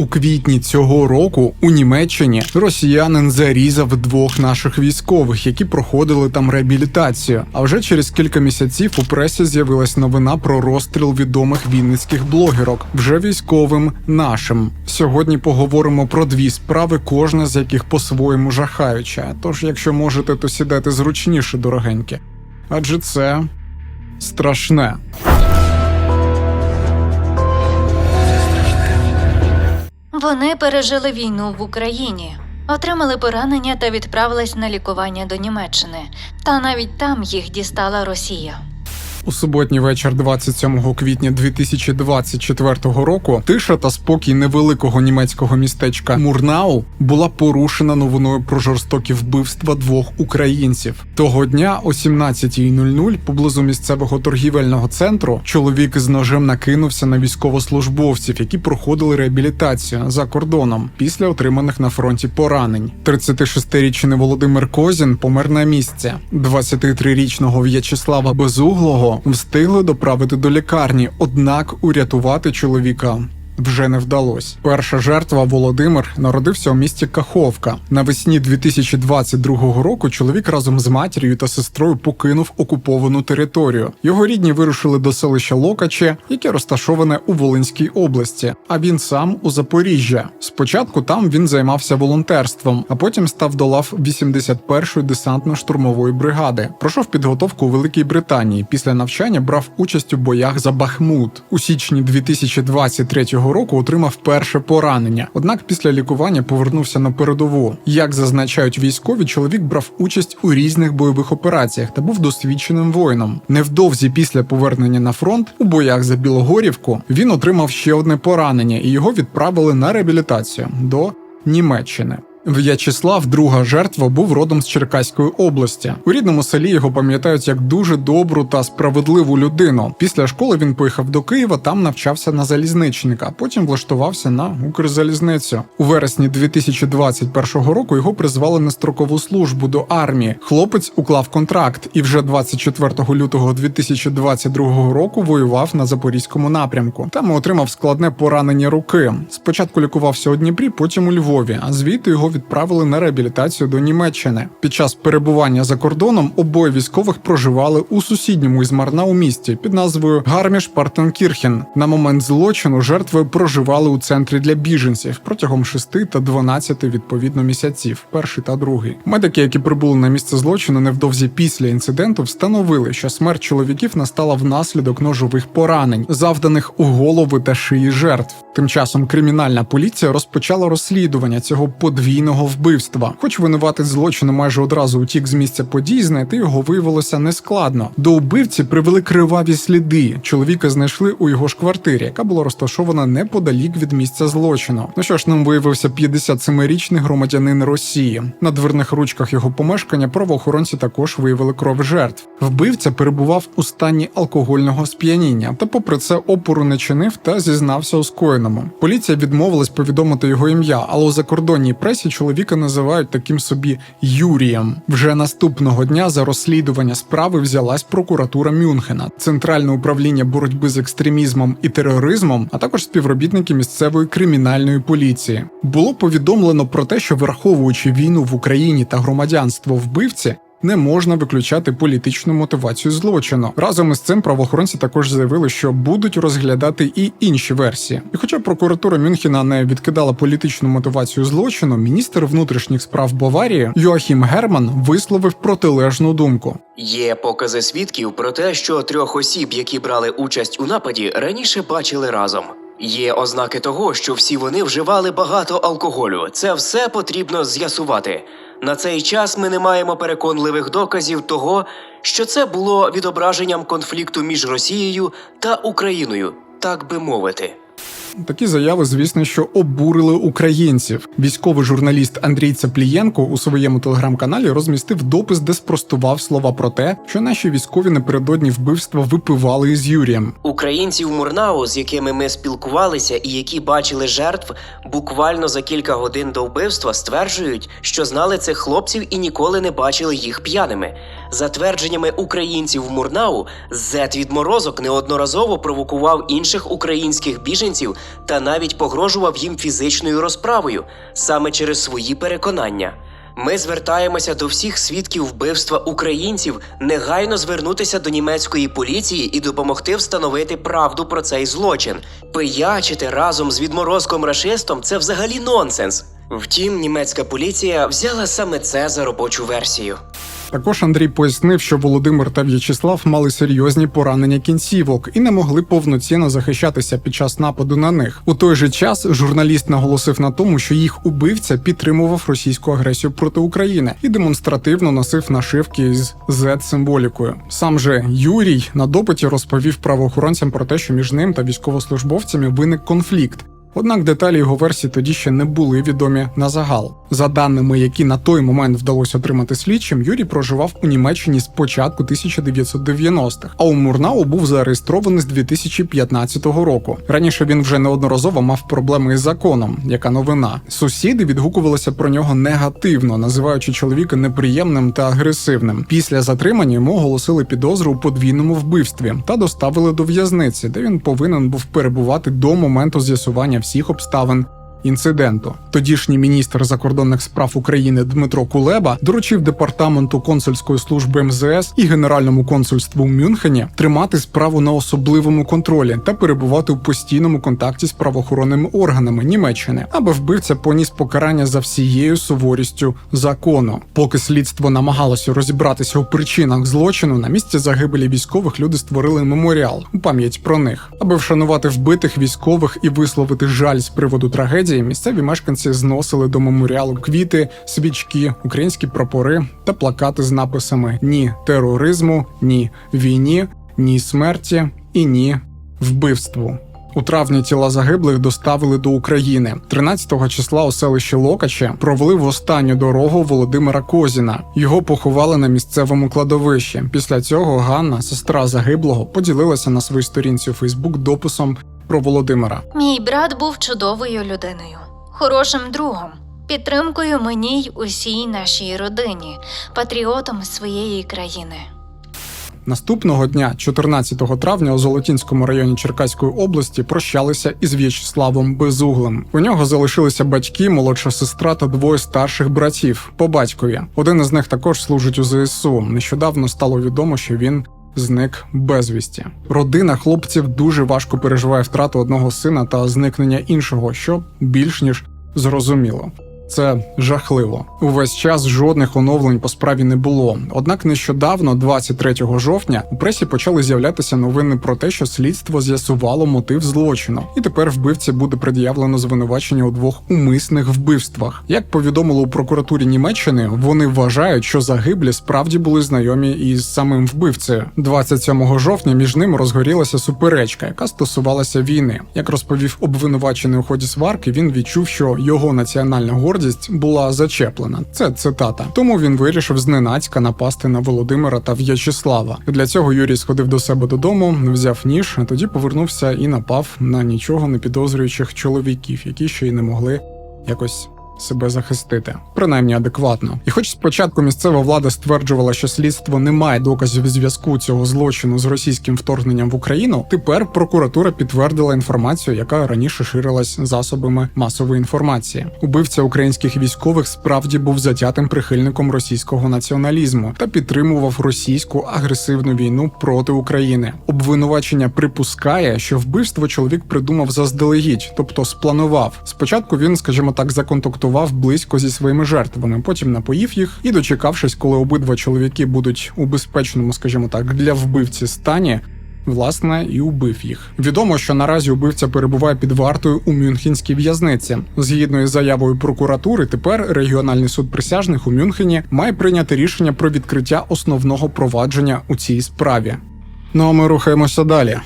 У квітні цього року у Німеччині росіянин зарізав двох наших військових, які проходили там реабілітацію. А вже через кілька місяців у пресі з'явилась новина про розстріл відомих вінницьких блогерок, вже військовим нашим. Сьогодні поговоримо про дві справи, кожна з яких по-своєму жахаюча. Тож, якщо можете, то сідайте зручніше, дорогенькі. Адже це страшне. Вони пережили війну в Україні, отримали поранення та відправились на лікування до Німеччини. Та навіть там їх дістала Росія. У суботній вечір 27 квітня 2024 року тиша та спокій невеликого німецького містечка Мурнау була порушена новиною про жорстокі вбивства двох українців. Того дня о 17.00 поблизу місцевого торгівельного центру чоловік з ножем накинувся на військовослужбовців, які проходили реабілітацію за кордоном після отриманих на фронті поранень. 36-річний Володимир Козін помер на місці. 23-річного В'ячеслава Безуглого встигли доправити до лікарні, однак урятувати чоловіка. Вже не вдалося. Перша жертва Володимир народився у місті Каховка. Навесні 2022 року чоловік разом з матір'ю та сестрою покинув окуповану територію. Його рідні вирушили до селища Локаче, яке розташоване у Волинській області. А він сам у Запоріжжя. Спочатку там він займався волонтерством, а потім став до лав 81-ї десантно-штурмової бригади. Пройшов підготовку у Великій Британії. Після навчання брав участь у боях за Бахмут. У січні 2023 року отримав перше поранення. Однак після лікування повернувся на передову. Як зазначають військові, чоловік брав участь у різних бойових операціях та був досвідченим воїном. Невдовзі після повернення на фронт у боях за Білогорівку він отримав ще одне поранення, і його відправили на реабілітацію до Німеччини. В'ячеслав, друга жертва, був родом з Черкаської області. У рідному селі його пам'ятають як дуже добру та справедливу людину. Після школи він поїхав до Києва, там навчався на залізничника, потім влаштувався на Укрзалізницю. У вересні 2021 року його призвали на строкову службу до армії. Хлопець уклав контракт і вже 24 лютого 2022 року воював на запорізькому напрямку. Там отримав складне поранення руки. Спочатку лікувався у Дніпрі, потім у Львові, а звідти його відправили на реабілітацію до Німеччини. Під час перебування за кордоном обоє військових проживали у сусідньому із Марнау місті під назвою Гарміш Партенкірхен. На момент злочину жертви проживали у центрі для біженців протягом 6 та 12 відповідно місяців, перший та другий. Медики, які прибули на місце злочину невдовзі після інциденту, встановили, що смерть чоловіків настала внаслідок ножових поранень, завданих у голови та шиї жертв. Тим часом кримінальна поліція розпочала розслідування цього подвійного вбивства. Хоч винуватець злочину майже одразу утік з місця подій, знайти його виявилося нескладно. До убивці привели криваві сліди. Чоловіка знайшли у його ж квартирі, яка була розташована неподалік від місця злочину. Ну що ж, ним виявився 57-річний громадянин Росії. На дверних ручках його помешкання правоохоронці також виявили кров жертв. Вбивця перебував у стані алкогольного сп'яніння, та, попри це, опору не чинив та зізнався у скоєному. Поліція відмовилась повідомити його ім'я, але у закордонній пресі чоловіка називають таким собі Юрієм. Вже наступного дня за розслідування справи взялась прокуратура Мюнхена, центральне управління боротьби з екстремізмом і тероризмом, а також співробітники місцевої кримінальної поліції. Було повідомлено про те, що враховуючи війну в Україні та громадянство вбивці. Не можна виключати політичну мотивацію злочину. Разом із цим правоохоронці також заявили, що будуть розглядати і інші версії. І хоча прокуратура Мюнхена не відкидала політичну мотивацію злочину, міністр внутрішніх справ Баварії Йоахім Герман висловив протилежну думку. Є покази свідків про те, що трьох осіб, які брали участь у нападі, раніше бачили разом. Є ознаки того, що всі вони вживали багато алкоголю. Це все потрібно з'ясувати. На цей час ми не маємо переконливих доказів того, що це було відображенням конфлікту між Росією та Україною, так би мовити. Такі заяви, звісно, що обурили українців. Військовий журналіст Андрій Цаплієнко у своєму телеграм-каналі розмістив допис, де спростував слова про те, що наші військові напередодні вбивства випивали із Юрієм. Українці в Мурнау, з якими ми спілкувалися і які бачили жертв, буквально за кілька годин до вбивства стверджують, що знали цих хлопців і ніколи не бачили їх п'яними. За твердженнями українців в Мурнау, зет відморозок неодноразово провокував інших українських біженців та навіть погрожував їм фізичною розправою саме через свої переконання. Ми звертаємося до всіх свідків вбивства українців негайно звернутися до німецької поліції і допомогти встановити правду про цей злочин. Пиячити разом з відморозком рашистом це взагалі нонсенс. Втім, німецька поліція взяла саме це за робочу версію. Також Андрій пояснив, що Володимир та В'ячеслав мали серйозні поранення кінцівок і не могли повноцінно захищатися під час нападу на них. У той же час журналіст наголосив на тому, що їх убивця підтримував російську агресію проти України і демонстративно носив нашивки з Z-символікою. Сам же Юрій на допиті розповів правоохоронцям про те, що між ним та військовослужбовцями виник конфлікт. Однак деталі його версії тоді ще не були відомі на загал. За даними, які на той момент вдалося отримати слідчим, Юрій проживав у Німеччині з початку 1990-х, а у Мурнау був зареєстрований з 2015 року. Раніше він вже неодноразово мав проблеми із законом. Яка новина? Сусіди відгукувалися про нього негативно, називаючи чоловіка неприємним та агресивним. Після затримання йому оголосили підозру у подвійному вбивстві та доставили до в'язниці, де він повинен був перебувати до моменту з'ясування всіх обставин. Інциденту тодішній міністр закордонних справ України Дмитро Кулеба доручив департаменту консульської служби МЗС і генеральному консульству Мюнхені тримати справу на особливому контролі та перебувати у постійному контакті з правоохоронними органами Німеччини, аби вбивця поніс покарання за всією суворістю закону. Поки слідство намагалося розібратися у причинах злочину, на місці загибелі військових люди створили меморіал у пам'ять про них, аби вшанувати вбитих військових і висловити жаль з приводу трагедії. Місцеві мешканці зносили до меморіалу квіти, свічки, українські прапори та плакати з написами Ні тероризму, ні війні, ні смерті і ні вбивству. У травні тіла загиблих доставили до України. 13 числа у селищі Локаче провели в останню дорогу Володимира Козіна. Його поховали на місцевому кладовищі. Після цього Ганна, сестра загиблого, поділилася на своїй сторінці у Фейсбук дописом про Володимира. Мій брат був чудовою людиною, хорошим другом, підтримкою мені й усій нашій родині, патріотом своєї країни. Наступного дня, 14 травня, у Золотінському районі Черкаської області прощалися із В'ячеславом Безуглим. У нього залишилися батьки, молодша сестра та двоє старших братів по батькові. Один із них також служить у ЗСУ. Нещодавно стало відомо, що він. Зник безвісті. Родина хлопців дуже важко переживає втрату одного сина та зникнення іншого, що більш ніж зрозуміло. Це жахливо. Увесь час жодних оновлень по справі не було. Однак нещодавно, 23 жовтня, у пресі почали з'являтися новини про те, що слідство з'ясувало мотив злочину, і тепер вбивці буде пред'явлено звинувачення у двох умисних вбивствах. Як повідомили у прокуратурі Німеччини, вони вважають, що загиблі справді були знайомі із самим вбивцею. 27 жовтня між ними розгорілася суперечка, яка стосувалася війни. Як розповів обвинувачений у ході сварки, він відчув, що його національна гордість була зачеплена. Це цитата. Тому він вирішив зненацька напасти на Володимира та В'ячеслава. Для цього Юрій сходив до себе додому, взяв ніж, а тоді повернувся і напав на нічого не підозрюючих чоловіків, які ще й не могли якось. Себе захистити, принаймні адекватно. І хоч спочатку місцева влада стверджувала, що слідство не має доказів зв'язку цього злочину з російським вторгненням в Україну, тепер прокуратура підтвердила інформацію, яка раніше ширилась засобами масової інформації. Убивця українських військових справді був затятим прихильником російського націоналізму та підтримував російську агресивну війну проти України. Обвинувачення припускає, що вбивство чоловік придумав заздалегідь, тобто спланував. Спочатку він, скажімо так, законтактував близько зі своїми жертвами, потім напоїв їх і, дочекавшись, коли обидва чоловіки будуть у безпечному, скажімо так, для вбивці стані. Власне, і убив їх. Відомо, що наразі убивця перебуває під вартою у Мюнхенській в'язниці. Згідно із заявою прокуратури, тепер регіональний суд присяжних у Мюнхені має прийняти рішення про відкриття основного провадження у цій справі. Ну а ми рухаємося далі.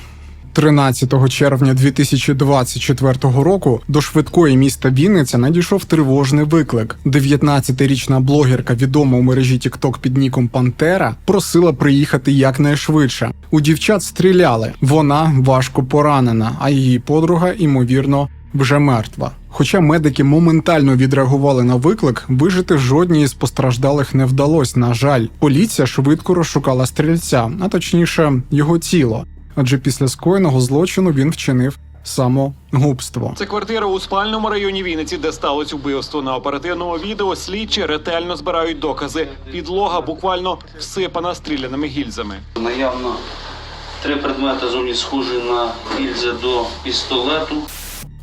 13 червня 2024 року до швидкої міста Вінниця надійшов тривожний виклик. 19-річна блогерка, відома у мережі TikTok під ніком Пантера, просила приїхати якнайшвидше. У дівчат стріляли. Вона важко поранена, а її подруга, ймовірно, вже мертва. Хоча медики моментально відреагували на виклик, вижити жодній із постраждалих не вдалося. На жаль, поліція швидко розшукала стрільця, а точніше, його тіло. Адже після скоєного злочину він вчинив самогубство. Це квартира у спальному районі Вінниці, де сталося вбивство. На оперативному відео слідчі ретельно збирають докази. Підлога буквально всипана стріляними гільзами. Наявно три предмети зовні схожі на гільзи до пістолету.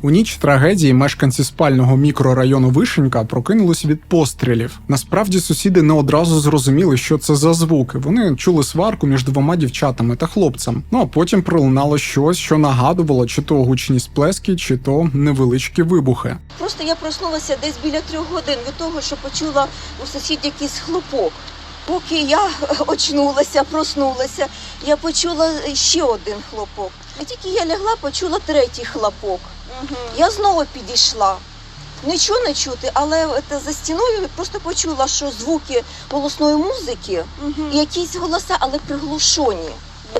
У ніч трагедії мешканці спального мікрорайону Вишенька прокинулись від пострілів. Насправді сусіди не одразу зрозуміли, що це за звуки. Вони чули сварку між двома дівчатами та хлопцем. Ну а потім пролунало щось, що нагадувало чи то гучні сплески, чи то невеличкі вибухи. Просто я проснулася десь біля трьох годин від того, що почула у сусідів якийсь хлопок. Поки я очнулася, проснулася, я почула ще один хлопок. А тільки я лягла, почула третій хлопок. Я знову підійшла. Нічого не чути, але за стіною просто почула, що звуки голосної музики, і якісь голоса, але приглушені.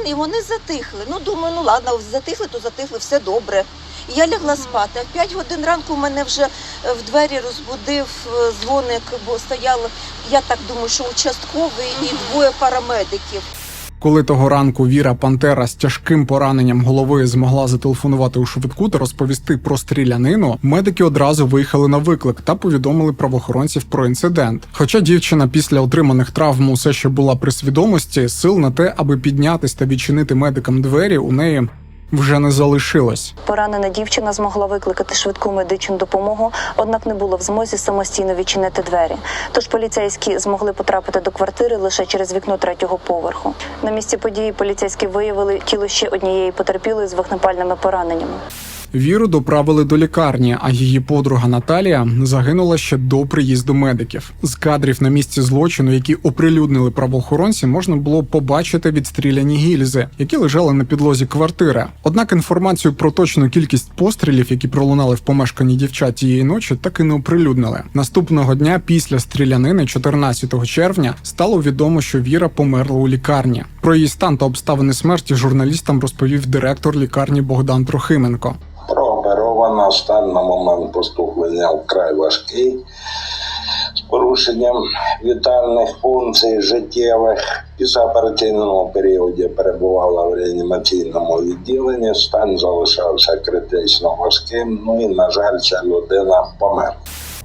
І вони затихли. Ну, думаю, ну ладно, затихли, то затихли, все добре. І Я лягла спати. А в 5 годин ранку мене вже е, в двері розбудив е, дзвоник, бо стояв, я так думаю, що участковий і двоє парамедиків. Коли того ранку Віра Пантера з тяжким пораненням голови змогла зателефонувати у швидку та розповісти про стрілянину, медики одразу виїхали на виклик та повідомили правоохоронців про інцидент. Хоча дівчина після отриманих травм усе ще була при свідомості, сил на те, аби піднятись та відчинити медикам двері, у неї вже не залишилось. Поранена дівчина змогла викликати швидку медичну допомогу, однак не була в змозі самостійно відчинити двері. Тож поліцейські змогли потрапити до квартири лише через вікно третього поверху. На місці події поліцейські виявили тіло ще однієї потерпілої з вогнепальними пораненнями. Віру доправили до лікарні, а її подруга Наталія загинула ще до приїзду медиків. З кадрів на місці злочину, які оприлюднили правоохоронці, можна було побачити відстріляні гільзи, які лежали на підлозі квартири. Однак інформацію про точну кількість пострілів, які пролунали в помешканні дівчат тієї ночі, так і не оприлюднили. Наступного дня після стрілянини, 14 червня, стало відомо, що Віра померла у лікарні. Про її стан та обставини смерті журналістам розповів директор лікарні Богдан Трохименко. Прооперована, стан на момент поступлення вкрай важкий, з порушенням вітальних функцій життєвих. Після операційного періоду перебувала в реанімаційному відділенні, стан залишався критично важким. Ну і, на жаль, ця людина померла.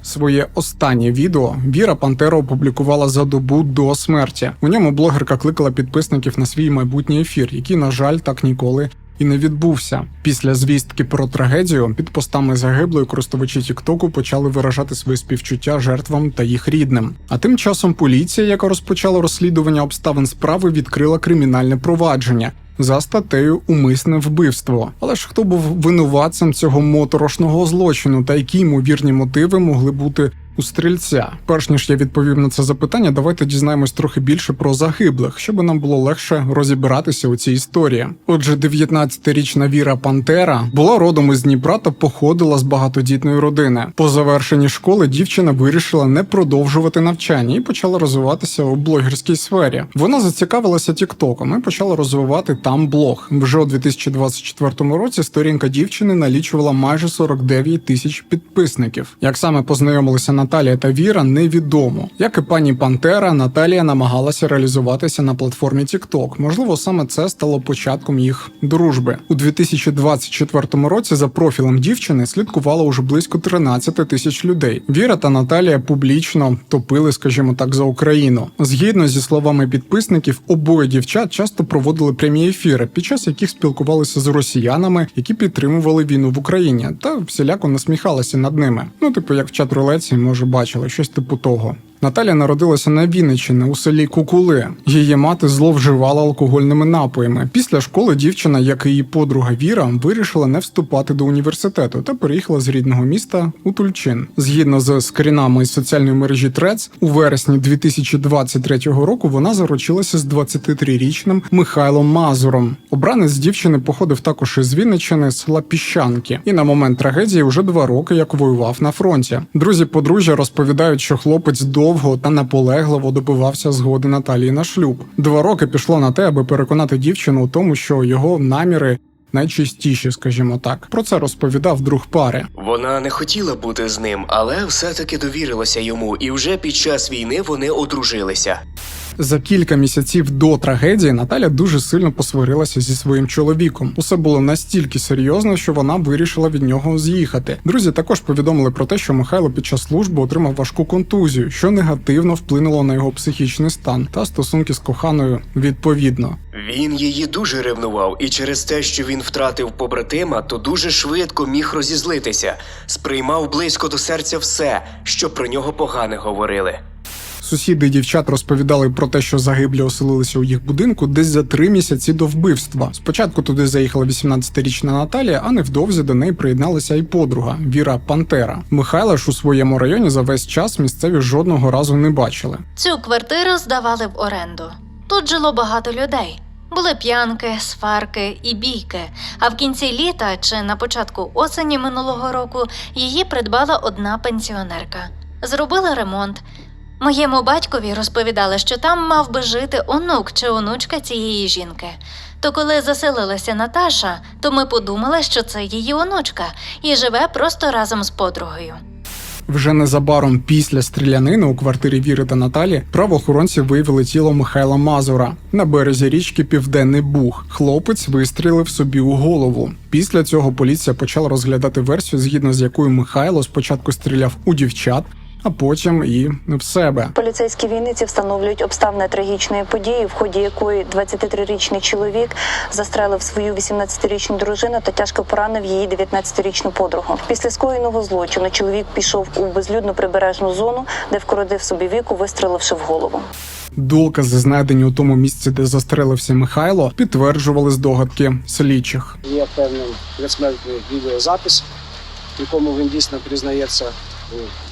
Своє останнє відео Віра Пантера опублікувала за добу до смерті. У ньому блогерка кликала підписників на свій майбутній ефір, який, на жаль, так ніколи. І не відбувся після звістки про трагедію. Під постами загиблої користувачі Тіктоку почали виражати свої співчуття жертвам та їх рідним. А тим часом поліція, яка розпочала розслідування обставин справи, відкрила кримінальне провадження за статтею Умисне вбивство. Але ж хто був винуватцем цього моторошного злочину та які ймовірні мотиви могли бути у стрільця? Перш ніж я відповім на це запитання, давайте дізнаємось трохи більше про загиблих, щоб нам було легше розібратися у цій історії. Отже, 19-річна Віра Пантера була родом із Дніпра та походила з багатодітної родини. По завершенні школи дівчина вирішила не продовжувати навчання і почала розвиватися у блогерській сфері. Вона зацікавилася Тіктоком і почала розвивати там блог. Вже у 2024 році сторінка дівчини налічувала майже 49 тисяч підписників. Як саме познайомилися Наталія та Віра, невідомо. Як і пані Пантера, Наталія намагалася реалізуватися на платформі TikTok. Можливо, саме це стало початком їх дружби. У 2024 році за профілем дівчини слідкувало уже близько 13 тисяч людей. Віра та Наталія публічно топили, скажімо так, за Україну. Згідно зі словами підписників, обоє дівчат часто проводили прямі ефіри, під час яких спілкувалися з росіянами, які підтримували війну в Україні, та всіляко насміхалися над ними. Ну, типу, як в чат рулеці, може, бачили щось типу того. Наталя народилася на Вінниччині у селі Кукули. Її мати зловживала алкогольними напоями. Після школи дівчина, як і її подруга Віра, вирішила не вступати до університету та переїхала з рідного міста у Тульчин. Згідно з скрінами із соціальної мережі Трец, у вересні 2023 року вона заручилася з 23-річним Михайлом Мазуром. Обранець дівчини походив також із Вінниччини з села Піщанки, і на момент трагедії вже два роки як воював на фронті. Друзі подружжя розповідають, що хлопець довго та наполегливо добивався згоди Наталії на шлюб. Два роки пішло на те, аби переконати дівчину у тому, що його наміри. Найчистіші, скажімо так, про це розповідав друг пари. Вона не хотіла бути з ним, але все-таки довірилася йому, і вже під час війни вони одружилися. За кілька місяців до трагедії Наталя дуже сильно посварилася зі своїм чоловіком. Усе було настільки серйозно, що вона вирішила від нього з'їхати. Друзі також повідомили про те, що Михайло під час служби отримав важку контузію, що негативно вплинуло на його психічний стан та стосунки з коханою відповідно. Він її дуже ревнував, і через те, що він втратив побратима, то дуже швидко міг розізлитися, сприймав близько до серця все, що про нього погане говорили. Сусіди дівчат розповідали про те, що загиблі оселилися у їх будинку десь за три місяці до вбивства. Спочатку туди заїхала 18-річна Наталія, а невдовзі до неї приєдналася і подруга Віра Пантера. Михайла ж у своєму районі за весь час місцеві жодного разу не бачили. Цю квартиру здавали в оренду. Тут жило багато людей. Були п'янки, сварки і бійки. А в кінці літа чи на початку осені минулого року її придбала одна пенсіонерка. Зробила ремонт. Моєму батькові розповідали, що там мав би жити онук чи онучка цієї жінки. То коли заселилася Наташа, то ми подумали, що це її онучка, і живе просто разом з подругою. Вже незабаром після стрілянини у квартирі Віри та Наталі правоохоронці виявили тіло Михайла Мазура на березі річки Південний Буг. Хлопець вистрілив собі у голову. Після цього поліція почала розглядати версію, згідно з якою Михайло спочатку стріляв у дівчат, а потім і в себе. Поліцейські Вінниці встановлюють обставини трагічної події, в ході якої 23-річний чоловік застрелив свою 18-річну дружину та тяжко поранив її 19-річну подругу. Після скоєного злочину чоловік пішов у безлюдну прибережну зону, де вкоротив собі віку, вистріливши в голову. Докази, знайдені у тому місці, де застрелився Михайло, підтверджували здогадки слідчих. Є певний предсмертний відеозапис, в якому він дійсно признається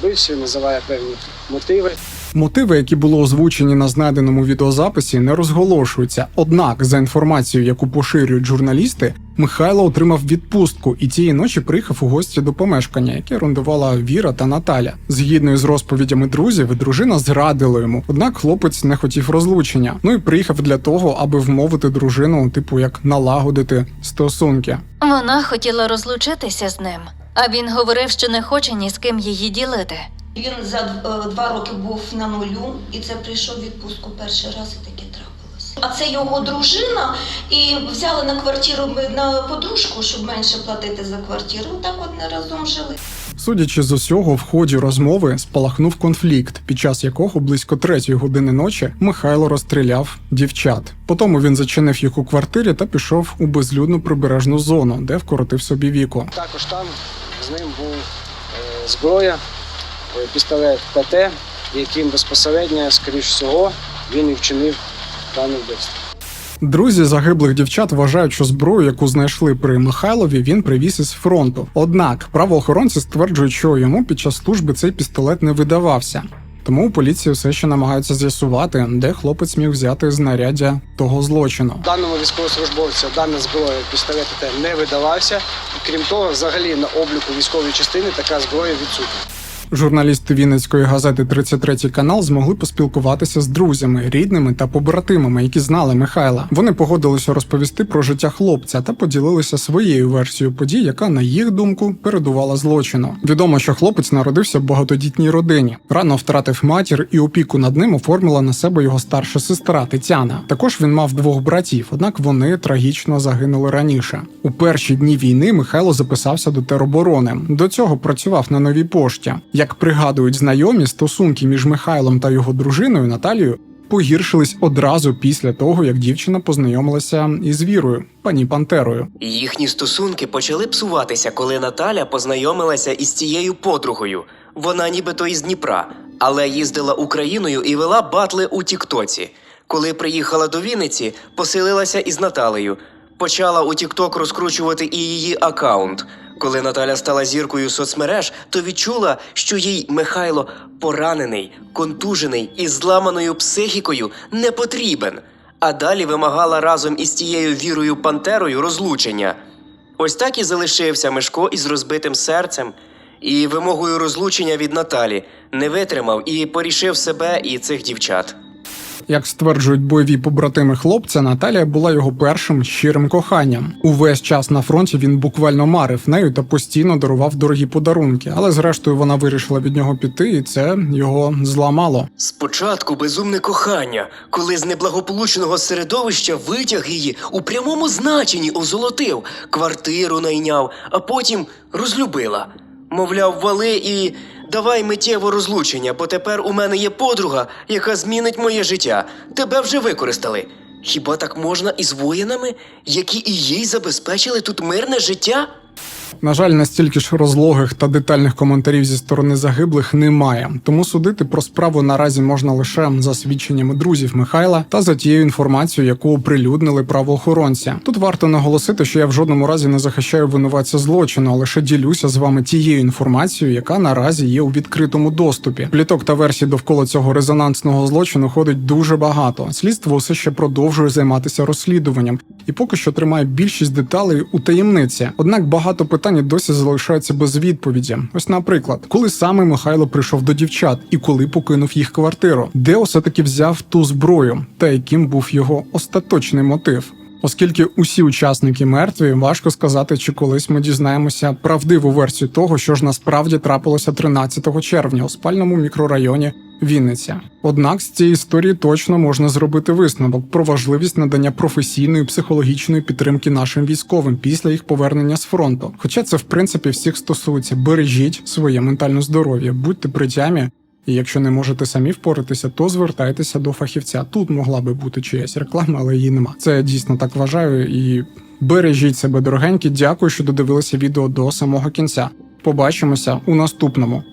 у називає певні мотиви. Мотиви, які були озвучені на знайденому відеозаписі, не розголошуються. Однак, за інформацією, яку поширюють журналісти, Михайло отримав відпустку і тієї ночі приїхав у гості до помешкання, яке орендувала Віра та Наталя. Згідно із розповідями друзів, дружина зрадила йому. Однак хлопець не хотів розлучення. Ну і приїхав для того, аби вмовити дружину, типу як налагодити стосунки. Вона хотіла розлучитися з ним, а він говорив, що не хоче ні з ким її ділити. Він за е, два роки був на нулю, і це прийшов відпустку перший раз, і таке трапилося. А це його дружина, і взяли на квартиру ми- на подружку, щоб менше платити за квартиру. Так от не разом жили. Судячи з усього, в ході розмови спалахнув конфлікт, під час якого близько третьої години ночі Михайло розстріляв дівчат. Потім він зачинив їх у квартирі та пішов у безлюдну прибережну зону, де вкоротив собі віку. Також там з ним був е, зброя, е, пістолет ПТ, яким безпосередньо, скоріш всього, він і вчинив дане вбивство. Друзі загиблих дівчат вважають, що зброю, яку знайшли при Михайлові, він привіз із фронту. Однак правоохоронці стверджують, що йому під час служби цей пістолет не видавався. Тому у поліції все ще намагаються з'ясувати, де хлопець міг взяти знаряддя того злочину. Даному військовослужбовцю дана зброя пістолет не видавався. Крім того, взагалі на обліку військової частини така зброя відсутня. Журналісти Вінницької газети 33 канал змогли поспілкуватися з друзями, рідними та побратимами, які знали Михайла. Вони погодилися розповісти про життя хлопця та поділилися своєю версією подій, яка, на їх думку, передувала злочину. Відомо, що хлопець народився в багатодітній родині, рано втратив матір і опіку над ним оформила на себе його старша сестра Тетяна. Також він мав двох братів, однак вони трагічно загинули раніше. У перші дні війни Михайло записався до тероборони. До цього працював на новій пошті. Як пригадують знайомі, стосунки між Михайлом та його дружиною Наталією погіршились одразу після того, як дівчина познайомилася із Вірою, пані Пантерою. Їхні стосунки почали псуватися, коли Наталя познайомилася із цією подругою. Вона нібито із Дніпра, але їздила Україною і вела батли у Тіктоці. Коли приїхала до Вінниці, поселилася із Наталею. Почала у Тікток розкручувати і її акаунт. Коли Наталя стала зіркою соцмереж, то відчула, що їй Михайло поранений, контужений і зламаною психікою не потрібен. А далі вимагала разом із тією вірою Пантерою розлучення. Ось так і залишився Мишко із розбитим серцем і вимогою розлучення від Наталі не витримав і порішив себе і цих дівчат. Як стверджують бойові побратими хлопця, Наталія була його першим щирим коханням. Увесь час на фронті він буквально марив нею та постійно дарував дорогі подарунки, але зрештою вона вирішила від нього піти, і це його зламало. Спочатку безумне кохання, коли з неблагополучного середовища витяг її у прямому значенні озолотив, квартиру найняв, а потім розлюбила. Мовляв, вали і давай миттєво розлучення, бо тепер у мене є подруга, яка змінить моє життя. Тебе вже використали. Хіба так можна із воїнами, які і їй забезпечили тут мирне життя? На жаль, настільки ж розлогих та детальних коментарів зі сторони загиблих немає. Тому судити про справу наразі можна лише за свідченнями друзів Михайла та за тією інформацією, яку оприлюднили правоохоронці. Тут варто наголосити, що я в жодному разі не захищаю винуватця злочину, а лише ділюся з вами тією інформацією, яка наразі є у відкритому доступі. Пліток та версій довкола цього резонансного злочину ходить дуже багато. Слідство все ще продовжує займатися розслідуванням і поки що тримає більшість деталей у таємниці. Однак багато питань і досі залишаються без відповіді. Ось, наприклад, коли саме Михайло прийшов до дівчат і коли покинув їх квартиру, де все таки взяв ту зброю, та яким був його остаточний мотив. Оскільки усі учасники мертві, важко сказати, чи колись ми дізнаємося правдиву версію того, що ж насправді трапилося 13 червня у спальному мікрорайоні Вінниця. Однак з цієї історії точно можна зробити висновок про важливість надання професійної психологічної підтримки нашим військовим після їх повернення з фронту. Хоча це в принципі всіх стосується. Бережіть своє ментальне здоров'я, будьте при тямі. І якщо не можете самі впоратися, то звертайтеся до фахівця. Тут могла би бути чиясь реклама, але її нема. Це я дійсно так вважаю. І бережіть себе, дорогенькі. Дякую, що додивилися відео до самого кінця. Побачимося у наступному.